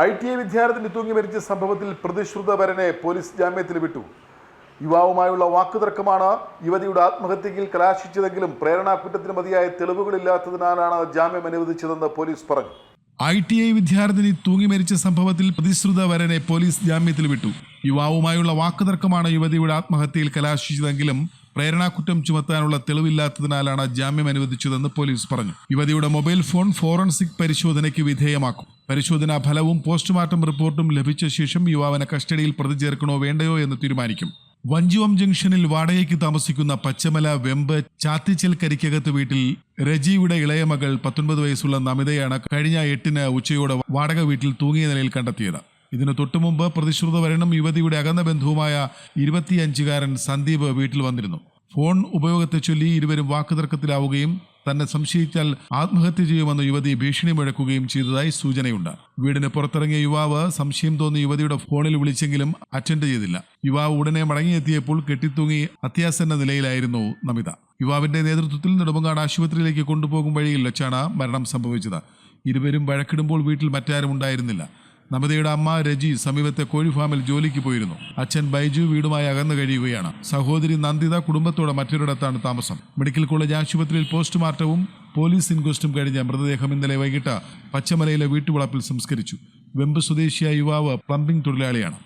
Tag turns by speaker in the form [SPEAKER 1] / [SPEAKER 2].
[SPEAKER 1] I T I വിദ്യാർത്ഥിനി തൂങ്ങി മരിച്ച സംഭവത്തിൽ പ്രതിശ്രുതവരനെ പോലീസ് ജാമ്യത്തിൽ വിട്ടു. യുവാവുമായുള്ള വാക്കുതർക്കമാണ് യുവതിയുടെ ആത്മഹത്യയിൽ കലാശിച്ചതെങ്കിലും പ്രേരണാകുറ്റത്തിന് മതിയായ തെളിവുകളില്ലാത്തതിനാലാണ് ജാമ്യം അനുവദിച്ചതെന്ന് പോലീസ് പറഞ്ഞു.
[SPEAKER 2] ഐ ടി ഐ വിദ്യാർത്ഥിനി തൂങ്ങി മരിച്ച സംഭവത്തിൽ പ്രതിശ്രുത വരനെ പോലീസ് ജാമ്യത്തിൽ വിട്ടു. യുവാവുമായുള്ള വാക്കുതർക്കമാണ് യുവതിയുടെ ആത്മഹത്യയിൽ കലാശിച്ചതെങ്കിലും പ്രേരണാക്കുറ്റം ചുമത്താനുള്ള തെളിവില്ലാത്തതിനാലാണ് ജാമ്യം അനുവദിച്ചതെന്ന് പോലീസ് പറഞ്ഞു. യുവതിയുടെ മൊബൈൽ ഫോൺ ഫോറൻസിക് പരിശോധനയ്ക്ക് വിധേയമാക്കും. പരിശോധനാ ഫലവും പോസ്റ്റ്മോർട്ടം റിപ്പോർട്ടും ലഭിച്ച ശേഷം യുവാവിനെ കസ്റ്റഡിയിൽ പ്രതി ചേർക്കണോ വേണ്ടയോ എന്ന് തീരുമാനിക്കും. വഞ്ചിവം ജംഗ്ഷനിൽ വാടകയ്ക്ക് താമസിക്കുന്ന പച്ചമല വെമ്പ് ചാത്തിച്ചൽ കരിക്കകത്ത് വീട്ടിൽ രജിയുടെ ഇളയ മകൾ പത്തൊൻപത് വയസ്സുള്ള നമിതയാണ് കഴിഞ്ഞ എട്ടിന് ഉച്ചയോടെ വാടക വീട്ടിൽ തൂങ്ങിയ നിലയിൽ കണ്ടെത്തിയത്. ഇതിനു തൊട്ടുമുമ്പ് പ്രതിശ്രുത വരണം യുവതിയുടെ അകന്ന ബന്ധുവുമായ ഇരുപത്തിയഞ്ചുകാരൻ സന്ദീപ് വീട്ടിൽ വന്നിരുന്നു. ഫോൺ ഉപയോഗത്തെ ചൊല്ലി ഇരുവരും വാക്കുതർക്കത്തിലാവുകയും തന്നെ സംശയിച്ചാൽ ആത്മഹത്യ ചെയ്യുമെന്ന് യുവതി ഭീഷണി മുഴക്കുകയും ചെയ്തതായി സൂചനയുണ്ട്. വീടിന് പുറത്തിറങ്ങിയ യുവാവ് സംശയം തോന്നിയ യുവതിയുടെ ഫോണിൽ വിളിച്ചെങ്കിലും അറ്റൻഡ് ചെയ്തില്ല. യുവാവ് ഉടനെ മടങ്ങിയെത്തിയപ്പോൾ കെട്ടിത്തൂങ്ങി അത്യാസന്ന നിലയിലായിരുന്നു നമിത. യുവാവിന്റെ നേതൃത്വത്തിൽ നെടുമങ്ങാട് ആശുപത്രിയിലേക്ക് കൊണ്ടുപോകും വഴിയിൽ വെച്ചാണ് മരണം സംഭവിച്ചത്. ഇരുവരും വഴക്കിടുമ്പോൾ വീട്ടിൽ മറ്റാരും ഉണ്ടായിരുന്നില്ല. നമിതയുടെ അമ്മ രജി സമീപത്തെ കോഴി ഫാമിൽ ജോലിക്ക് പോയിരുന്നു. അച്ഛൻ ബൈജു വീടുമായി അകന്നു കഴിയുകയാണ്. സഹോദരി നന്ദിത കുടുംബത്തോടെ മറ്റൊരിടത്താണ് താമസം. മെഡിക്കൽ കോളേജ് ആശുപത്രിയിൽ പോസ്റ്റ്മോർട്ടവും പോലീസ് ഇൻക്വസ്റ്റും കഴിഞ്ഞ മൃതദേഹം ഇന്നലെ വൈകിട്ട് പച്ചമലയിലെ വീട്ടുവളപ്പിൽ സംസ്കരിച്ചു. വെമ്പ് സ്വദേശിയായ യുവാവ് പ്ലംബിംഗ് തൊഴിലാളിയാണ്.